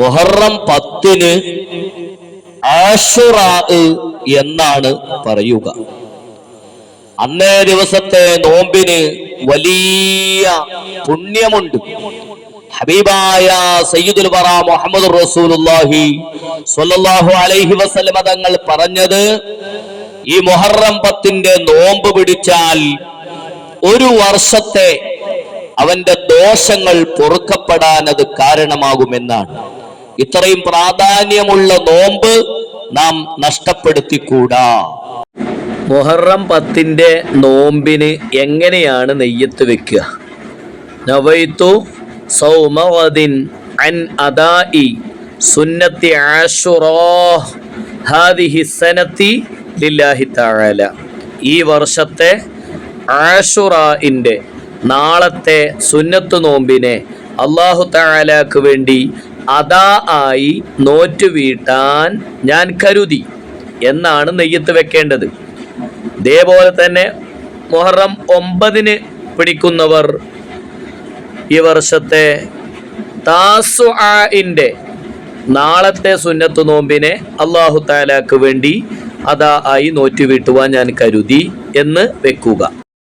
മുഹറം പത്തിന് ആഷുറാ എന്നാണ് പറയുക. അന്നേ ദിവസത്തെ നോമ്പിന് വലിയ പുണ്യമുണ്ട്. ഹബീബായ സയ്യിദുൽ വറ മുഹമ്മദ് റസൂലുള്ളാഹി സ്വല്ലല്ലാഹു അലൈഹി വസല്ലമ തങ്ങൾ പറഞ്ഞത് ഈ മുഹറം പത്തിന്റെ നോമ്പ് പിടിച്ചാൽ ഒരു വർഷത്തെ അവന്റെ ദോഷങ്ങൾ പൊറുക്കപ്പെടാൻ അത് കാരണമാകുമെന്നാണ്. ഇത്രയും പ്രാധാന്യമുള്ള നോമ്പ് നാം നഷ്ടപ്പെടുത്തിക്കൂടാ. മുഹറം പത്തിന്റെ നോമ്പിന് എങ്ങനെയാണ് നെയ്യത്ത് വെക്കുക? നവൈത്തു സൗമവദിൻ അൻ അദാഇ സുന്നത്തി ആഷുറോ ഹാദിഹി സനത്തി ലില്ലാഹി തആല. ഈ വർഷത്തെ ആഷുറാഇന്റെ നാളത്തെ സുന്നത്ത് നോമ്പിനെ അള്ളാഹു താലാക്ക് വേണ്ടി അതാ ആയി നോറ്റു വീട്ടാൻ ഞാൻ കരുതി എന്നാണ് നെയ്യത്ത് വെക്കേണ്ടത്. ഇതേപോലെ തന്നെ മുഹറം ഒമ്പതിന് പിടിക്കുന്നവർ ഈ വർഷത്തെ താസു ആഇന്റെ നാളത്തെ സുന്നത്ത് നോമ്പിനെ അള്ളാഹു താലാക്ക് വേണ്ടി അതാ ആയി നോറ്റു വീട്ടുവാൻ ഞാൻ കരുതി എന്ന് വെക്കുക.